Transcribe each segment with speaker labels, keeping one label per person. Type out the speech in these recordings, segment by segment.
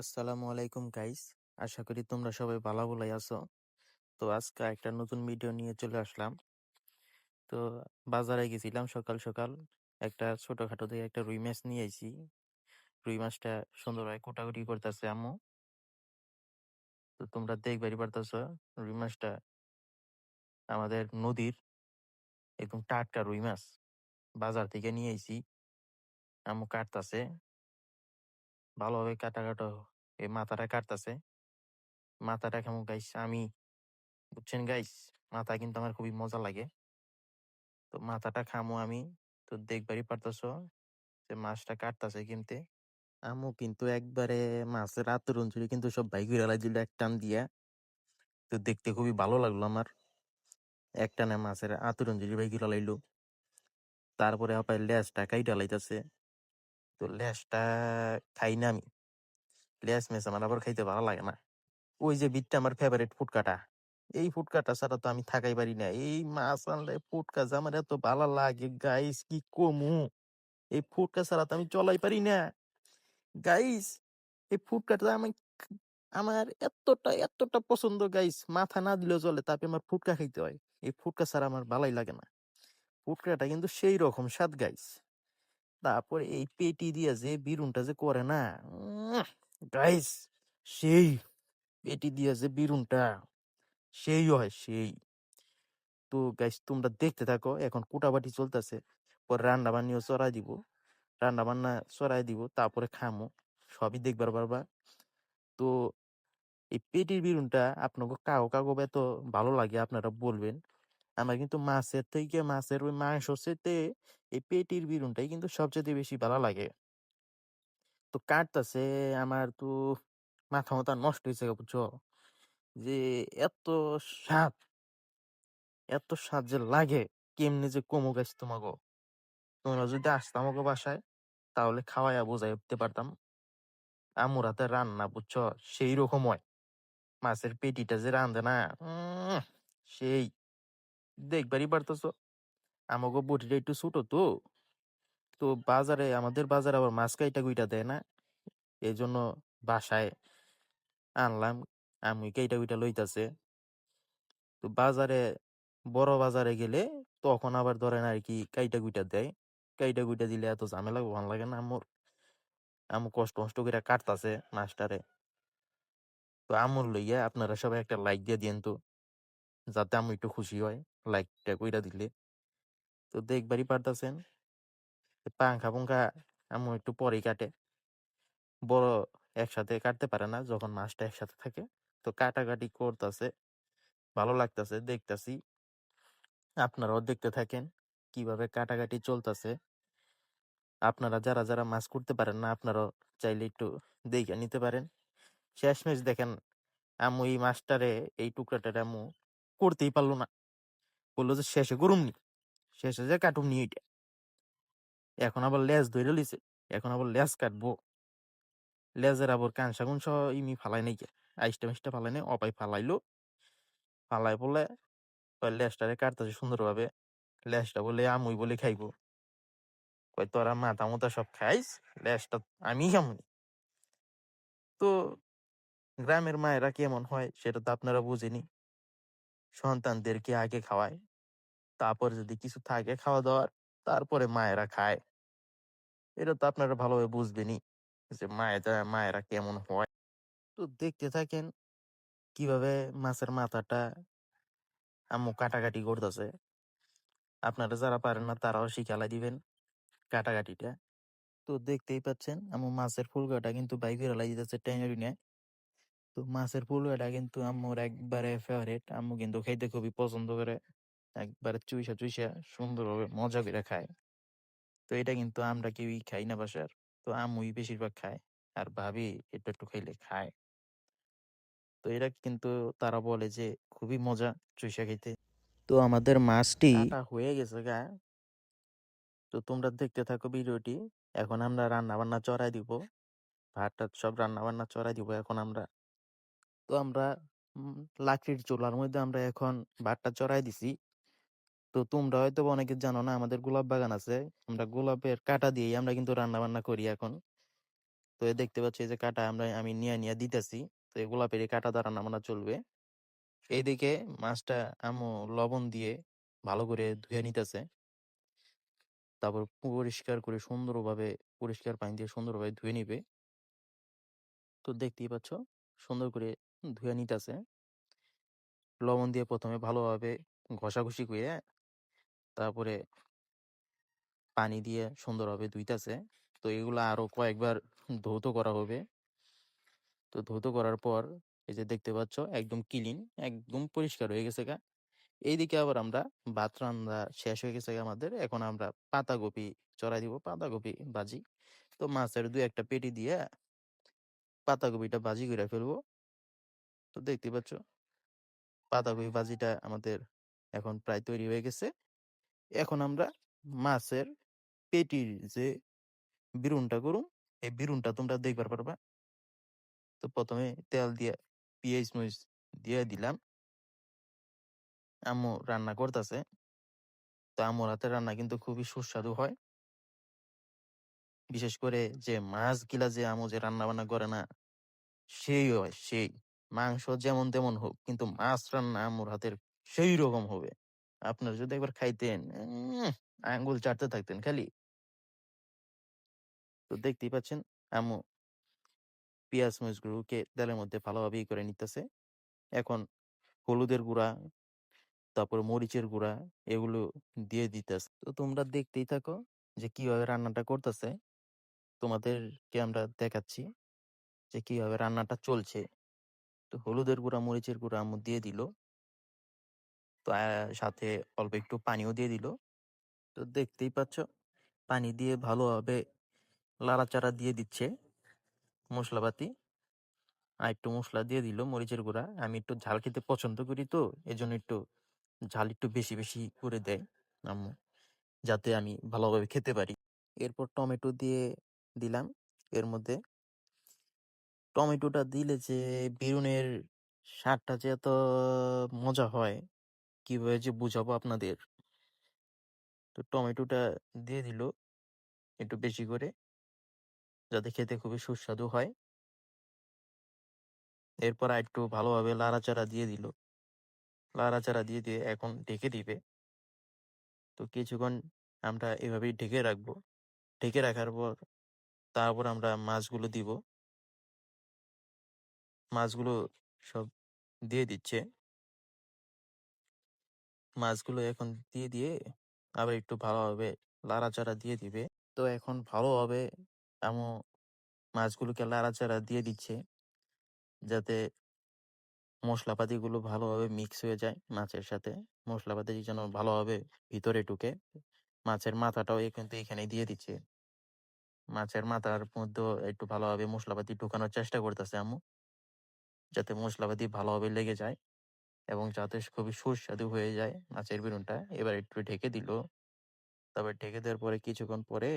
Speaker 1: আসসালামু আলাইকুম গাইস আশা করি তোমরা সবাই ভালো বলাই আছো। তো আজকে একটা নতুন ভিডিও নিয়ে চলে আসলাম। তো বাজারে গেছিলাম সকাল সকাল, একটা ছোটখাটো থেকে একটা রুই মাছ নিয়ে আইছি। রুই মাছটা সুন্দরভাবে কোটাকুটি করতেছে আম্মু। তো তোমরা দেখবারই পারতেছ, রুই মাছটা আমাদের নদীর একদম টাটকা রুই মাছ বাজার থেকে নিয়ে আইছি। আম্মু কাটতাছে। ভালোভাবে কাটা কাটো এই মাথাটা কাটতাছে। মাথাটা কেমন গাইস? আমি, বুঝছেন গাইস? মাথা কিন্তু আমার খুবই মজা লাগে। তো মাথাটা খামো আমি। তো দেখবারই পারতেছ যে মাছটা কাটতাছে কিনতে। আমু কিন্তু একবারে মাছের আতরণ চুরি কিন্তু সব বাইক ঘুরে দিল এক টান দিয়া। তো দেখতে খুবই ভালো লাগল আমার। এক টানে মাছের আতরণ চুরি বাইক ঘুরে তারপরে আবার লেজটা কাইটা লাইতাছে। তো লেজটা খাই না আমি। লেজ মেস আমার আবার খাইতে ভালো লাগে না। ওই যে বিটটা আমার ফেভারিট ফুটকাটা এই ফুটকাটা ছাড়া তো আমি থাকাই পারি না। এই মাছ আনলে ফুটকা যে আমার এত ভালো লাগে গাইস কি কমু? এই ফুটকা ছাড়া তো আমি চলাই পারি না। গাইস এই ফুটকাটা আমি আমার এতটা এতটা পছন্দ গাইস মাথা না দিলেও চলে তারপরে আমার ফুটকা খাইতে হয়। এই ফুটকা ছাড়া আমার ভালোই লাগে না। ফুটকাটা কিন্তু সেই রকম স্বাদ গাইস তারপরে এই পেটি দিয়ে যে বিরুনটা যে করে না গাইস, সেই পেটি দিয়ে যে বিরুনটা সেই হয় সেই। তো গাইস, তোমরা দেখতে থাকো, এখন কুটাবাটি চলতেছে। পরে রান্না বান্নিও চড়াই দিব। রান্না বান্না চড়াই দিব, তারপরে খামো। সবই দেখবার পারবা। তো এই পেটির বিরুনটা আপনাকে কাগো কাগো এত ভালো লাগে, আপনারা বলবেন। আমার কিন্তু মাছের থেকে, মাছের ওই মাংস সেতে এই পেটির বিরুনটাই কিন্তু সবচেয়ে বেশি ভালো লাগে। তো কাটতাছে, আমার তো মাথা মাথা নষ্ট হয়েছে বুঝছ? যে এত স্বাদ। এত স্বাদ যে লাগে, কেমনে যে কমো গাছ তোমাকে তোমরা যদি আসতো আমাকে বাসায়, তাহলে খাওয়াইয়া বোঝাই উঠতে পারতাম। আমুর হাতে রান্না, বুঝছ? সেই রকম হয়। মাছের পেটিটা যে রান্ধে না সেই। দেখবারই পারতেছ। আমাকে বটিটা একটু ছোট তো। তো বাজারে, আমাদের বাজারে আবার মাছ কাইটা গুইটা দেয় না। এই জন্য বাসায় আনলাম, আমি কাইটা গুইটা লইতাছে। তো বাজারে, বড় বাজারে গেলে তখন আবার ধরেন আর কি কাইটা গুইটা দেয়। কাইটা গুইটা দিলে এত ঝামেলা, ভালো লাগে না আমার। আমু কষ্ট কষ্ট করে কাটতাছে মাছটারে। তো আমুর লইয়া আপনারা সবাই একটা লাইক দিয়ে দিন তো, যাতে আমি একটু খুশি হয় লাইকটা কইরা দিলে। তো দেখবারই পারতাছেন। পাংখা পুংখা আমু একটু পরেই কাটে। বড় একসাথে কাটতে পারে না, যখন মাছটা একসাথে থাকে। তো কাটাকাটি করতেছে, ভালো লাগতেছে, দেখতাছি। আপনারাও দেখতে থাকেন কীভাবে কাটাকাটি চলতেছে। আপনারা যারা যারা মাছ করতে পারেন না, আপনারাও চাইলে একটু দেখে নিতে পারেন। শেষমেশ দেখেন, আমু এই মাছটারে, এই টুকরাটারে আমু করতেই পারল না। বলল যে, শেষে গরম নি। শেষে যে কাটুম নি এটা এখন আবার লেজ ধরে লিছে এখন আবার লেজ কাটবো। লেজের আবার কাঁসা কুনস ইমি ফালাই নাই আইসটা মিষ্টা ফালাই নাই, অপাই ফালাইলো। ফালাই বলে লেজটারে কাটতেছে সুন্দরভাবে, লেজটা বলে আমুই বলে খাইবো। কয় তোরা মাথা মতো সব খাইস, লেজটা আমি খামু তো গ্রামের মায়েরা কেমন হয় সেটা তো আপনারা বুঝেনি। সন্তানদেরকে আগে খাওয়ায়, তারপর যদি কিছু থাকে খাওয়া দাওয়ার তারপরে মায়েরা খায়। এটা তো আপনারা ভালোভাবে বুঝবেনই যে মায়েরা মায়েরা কেমন হয়। তো দেখতে থাকেন কীভাবে মাছের মাথাটা আম্মু কাটাকাটি করতেছে। আপনারা যারা পারেন না তারাও শিখালা দিবেন কাটাকাটিটা। তো দেখতেই পাচ্ছেন আম্মু মাছের ফুলকাটা কিন্তু বাইকের লাই দিতেছে টেনে নিয়ে তো মাছের ফুলকাটা কিন্তু আম্মুর একবারে ফেভারিট আম্মু কিন্তু খাইতে খুবই পছন্দ করে। একবারে চুইসা চুইসা সুন্দরভাবে মজা করে খায়। তো এটা কিন্তু আমরা কেউই খাই না বাসার। তো আম্মুই বেশিরভাগ খায়। আর ভাবি একটু একটু খাইলে খায়। তো এটা কিন্তু তারা বলে যে খুবই মজা চুইসা খাইতে তো আমাদের মাছটি হয়ে গেছে গা। তো তোমরা দেখতে থাকো ভিডিওটি। এখন আমরা রান্না বান্না চড়াই দিব। ভাত সব রান্না বান্না চড়াই দিব এখন আমরা। তো আমরা লাকড়ির চুলার মধ্যে আমরা এখন ভাতটা চড়াই দিছি। তো তোমরা হয়তো অনেকে জানো না, আমাদের গোলাপ বাগান আছে। আমরা গোলাপের কাটা দিয়েই আমরা কিন্তু রান্না বান্না করি এখন। তো এ দেখতে পাচ্ছি যে কাটা আমরা, আমি নিয়ে নিয়ে দিতেছি। তো এই গোলাপের কাটা দ্বারা নামানো চলবে। এইদিকে মাছটা আম্মু লবণ দিয়ে ভালো করে ধুয়ে নিতেছে। তারপর পরিষ্কার করে সুন্দরভাবে, পরিষ্কার পানি দিয়ে সুন্দরভাবে ধুয়ে নিবে। তো দেখতেই পাচ্ছ, সুন্দর করে ধুয়ে নিতেছে। লবণ দিয়ে প্রথমে ভালোভাবে ঘষাঘষি করে তারপরে পানি দিয়ে সুন্দরভাবে ধুইতেছে। তো এগুলা আরও কয়েকবার ধৌত করা হবে। তো ধৌত করার পর এই যে দেখতে পাচ্ছ একদম ক্লিন একদম পরিষ্কার হয়ে গেছে গা। এইদিকে আবার আমরা ভাত রান্না শেষ হয়ে গেছে আমাদের। এখন আমরা পাতাকপি চড়াই দিব, পাতাকপি ভাজি। তো মাছের দুই একটা পেটি দিয়ে পাতাকপিটা ভাজি করে ফেলব। তো দেখতে পাচ্ছ পাতাকপি ভাজিটা আমাদের এখন প্রায় তৈরি হয়ে গেছে। এখন আমরা মাছের পেটির যে বিরুনটা করুম এই বিরুনটা তোমরা দেখবার পারবা। তো প্রথমে তেল দিয়ে, পেঁয়াজ, মরিচ দিয়ে দিলাম। আম্মু রান্না করতেছে। তো আম্মুর হাতের রান্না কিন্তু খুবই সুস্বাদু হয়। বিশেষ করে যে মাছ গিলা যে আমু যে রান্না বান্না করে না, সেই হয়, সেই। মাংস যেমন তেমন হোক, কিন্তু মাছ রান্না আম্মুর হাতের সেই রকম হবে। আপনার যদি একবার খাইতেন আঙ্গুল চাটতে থাকতেন খালি। তো দেখতেই পাচ্ছেন, আম্মু পেঁয়াজ মরিচগুলোকে তেলের মধ্যে ভালোভাবে ই করে নিতেছে। এখন হলুদের গুঁড়া, তারপর মরিচের গুঁড়া এগুলো দিয়ে দিতেছে। তো তোমরা দেখতেই থাকো যে কীভাবে রান্নাটা করতেছে। তোমাদেরকে আমরা দেখাচ্ছি যে কীভাবে রান্নাটা চলছে। তো হলুদের গুঁড়া, মরিচের গুঁড়া আম্মু দিয়ে দিল। তো সাথে অল্প একটু পানিও দিয়ে দিল। তো দেখতেই পাচ্ছ, পানি দিয়ে ভালোভাবে লাড়াচাড়া দিয়ে দিচ্ছে মশলাপাতি। আর একটু মশলা দিয়ে দিল মরিচের গুঁড়া। আমি একটু ঝাল খেতে পছন্দ করি তো, এজন্য একটু ঝাল একটু বেশি বেশি করে দেয় আম্মু, যাতে আমি ভালোভাবে খেতে পারি। এরপর টমেটো দিয়ে দিলাম। এর মধ্যে টমেটোটা দিলে যে বেগুনের স্বাদটা যে এত মজা হয় কীভাবে যে বুঝাবো আপনাদের? তো টমেটোটা দিয়ে দিল একটু বেশি করে। যাতে খেতে খুবই সুস্বাদু হয়। এরপর একটু ভালোভাবে লাড়াচাড়া দিয়ে দিল। লাড়াচাড়া দিয়ে দিয়ে এখন ঢেকে দিবে। তো কিছুক্ষণ আমরা এভাবেই ঢেকে রাখব। ঢেকে রাখার পর তারপর আমরা মাছগুলো দিব। মাছগুলো সব দিয়ে দিচ্ছে। মাছগুলো এখন দিয়ে দিয়ে আবার একটু ভালোভাবে লাড়াচাড়া দিয়ে দিবে। তো এখন ভালোভাবে এমন মাছগুলোকে লাড়াচাড়া দিয়ে দিচ্ছে যাতে মশলাপাতিগুলো ভালোভাবে মিক্স হয়ে যায় মাছের সাথে। মশলাপাতি যেন ভালোভাবে ভিতরে ঢুকে। মাছের মাথাটাও কিন্তু এখানে দিয়ে দিচ্ছে। মাছের মাথার মধ্যে একটু ভালোভাবে মশলাপাতি ঢুকানোর চেষ্টা করতেছে আম্মু। যাতে মশলাপাতি ভালোভাবে লেগে যায়। এবং যাতে খুবই সুস্বাদু হয়ে যায় মাছের বেগুনটা এবার একটু ঢেকে দিল। তারপর ঢেকে দেওয়ার পরে কিছুক্ষণ পরে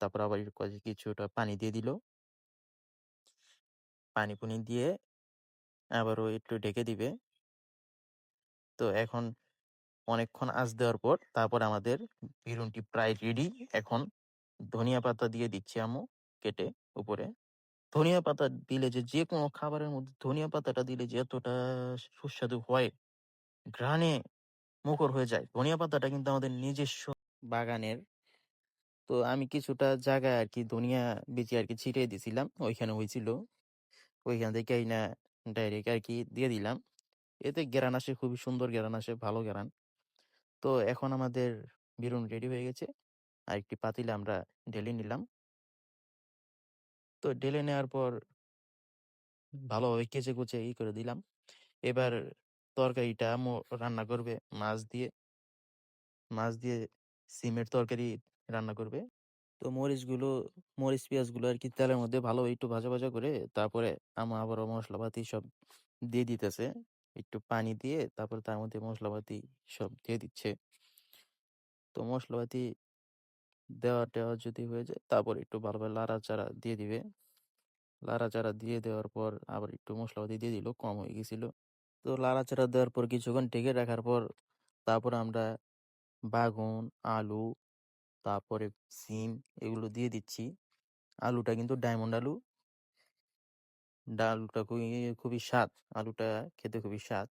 Speaker 1: তারপর আবার কিছুটা পানি দিয়ে দিল। পানি পুনি দিয়ে আবারও একটু ঢেকে দিবে। তো এখন অনেকক্ষণ আঁচ দেওয়ার পর তারপর আমাদের বেগুনটি প্রায় রেডি এখন ধনিয়া পাতা দিয়ে দিচ্ছি আম্মু কেটে উপরে। ধনিয়া পাতা দিলে যে যে কোনো খাবারের মধ্যে ধনিয়া পাতাটা দিলে যে, এতটা সুস্বাদু হয়, ঘ্রাণে মুখর হয়ে যায়। ধনিয়া পাতাটা কিন্তু আমাদের নিজস্ব বাগানের। তো আমি কিছুটা জায়গায় আর কি ধনিয়া বেঁচে আর কি ছিটিয়ে দিছিলাম, ওইখানে হয়েছিল ওইখান থেকে না ডাইরেক্ট আর কি দিয়ে দিলাম। এতে গ্রান আসে, খুবই সুন্দর গ্রান আসে, ভালো গ্রান তো এখন আমাদের বেরুন রেডি হয়ে গেছে। আর একটি পাতিলে আমরা ঢেলে নিলাম। তো ঢেলে নেওয়ার পর ভালোভাবে কেচে কুচে ই করে দিলাম। এবার তরকারিটা রান্না করবে, মাছ দিয়ে। মাছ দিয়ে সিমের তরকারি রান্না করবে। তো মরিচগুলো, মরিচ, পেঁয়াজগুলো আর কি তেলের মধ্যে ভালো একটু ভাজা ভাজা করে তারপরে আমা আবারও মশলাপাতি সব দিয়ে দিতেছে। একটু পানি দিয়ে তারপর তার মধ্যে মশলাপাতি সব দিয়ে দিচ্ছে। তো মশলাপাতি দেওয়া টেওয়া যদি হয়ে যায়, তারপর একটু ভালোভাবে লাড়াচাড়া দিয়ে দিবে। লাড়াচাড়া দিয়ে দেওয়ার পর আবার একটু মশলাপাতি দিয়ে দিল, কম হয়ে গেছিল। তো লাড়াচাড়া দেওয়ার পর কিছুক্ষণ ঢেকে রাখার পর তারপর আমরা বাগুন, আলু, তারপরে সিম এগুলো দিয়ে দিচ্ছি। আলুটা কিন্তু ডায়মন্ড আলু। ডালটা খুবই খুবই স্বাদ। আলুটা খেতে খুবই স্বাদ।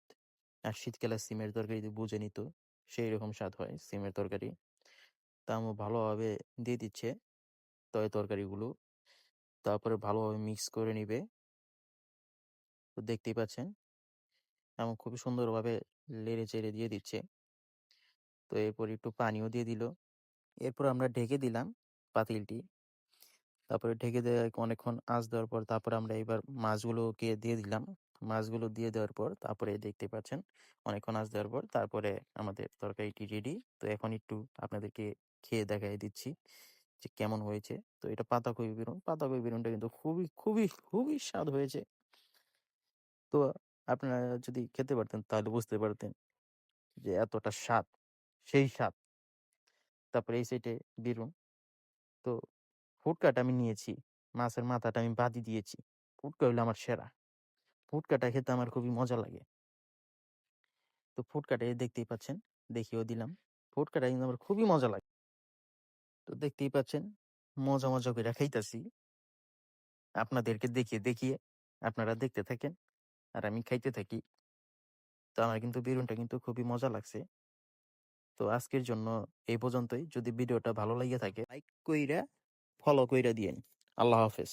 Speaker 1: আর শীতকালে সিমের তরকারি যদি বুঝে নিত সেই রকম স্বাদ হয় সিমের তরকারি। তা ভালোভাবে দিয়ে দিচ্ছে তয় তরকারিগুলো। তারপরে ভালোভাবে মিক্স করে নিবে। তো দেখতেই পাচ্ছেন এবং খুবই সুন্দরভাবে লেড়ে চেড়ে দিয়ে দিচ্ছে। তো এরপর একটু পানিও দিয়ে দিল। এরপর আমরা ঢেকে দিলাম পাতিলটি। তারপরে ঢেকে দেওয়া অনেকক্ষণ আঁচ দেওয়ার পর তারপরে আমরা এবার মাছগুলোকে দিয়ে দিলাম। মাছগুলো দিয়ে দেওয়ার পর তারপরে দেখতে পাচ্ছেন, অনেকক্ষণ আঁচ দেওয়ার পর তারপরে আমাদের তরকারিটি রেডি তো এখন একটু আপনাদেরকে খেয়ে দেখাই দিচ্ছি যে কেমন হয়েছে। তো এটা পাতাকপি বেরুন পাতাকপি বেরুনটা কিন্তু খুবই খুবই খুবই স্বাদ হয়েছে। তো আপনারা যদি খেতে পারতেন তাহলে বুঝতে পারতেন যে এতটা স্বাদ, সেই স্বাদ। তারপরে এই সাইডে বেরুন তো ফুটকাটা আমি নিয়েছি। মাছের মাথাটা আমি বাদি দিয়েছি। ফুটকা হইল আমার সেরা। ফুটকাটা খেতে আমার খুবই মজা লাগে। তো ফুটকাটা দেখতেই পাচ্ছেন, দেখিয়েও দিলাম। ফুটকাটা কিন্তু আমার খুবই মজা লাগে। তো দেখতেই পাচ্ছেন, মজা মজা করে খাইতাছি। আপনাদেরকে দেখিয়ে দেখিয়ে আপনারা দেখতে থাকেন আর আমি খাইতে থাকি। তো আমার কিন্তু বেরুনটা কিন্তু খুবই মজা লাগছে। তো আজকের জন্য এই পর্যন্তই। যদি ভিডিওটা ভালো লাগিয়ে থাকে লাইক কইরা ফলো কইরা দিয়েন। আল্লাহ হাফেজ।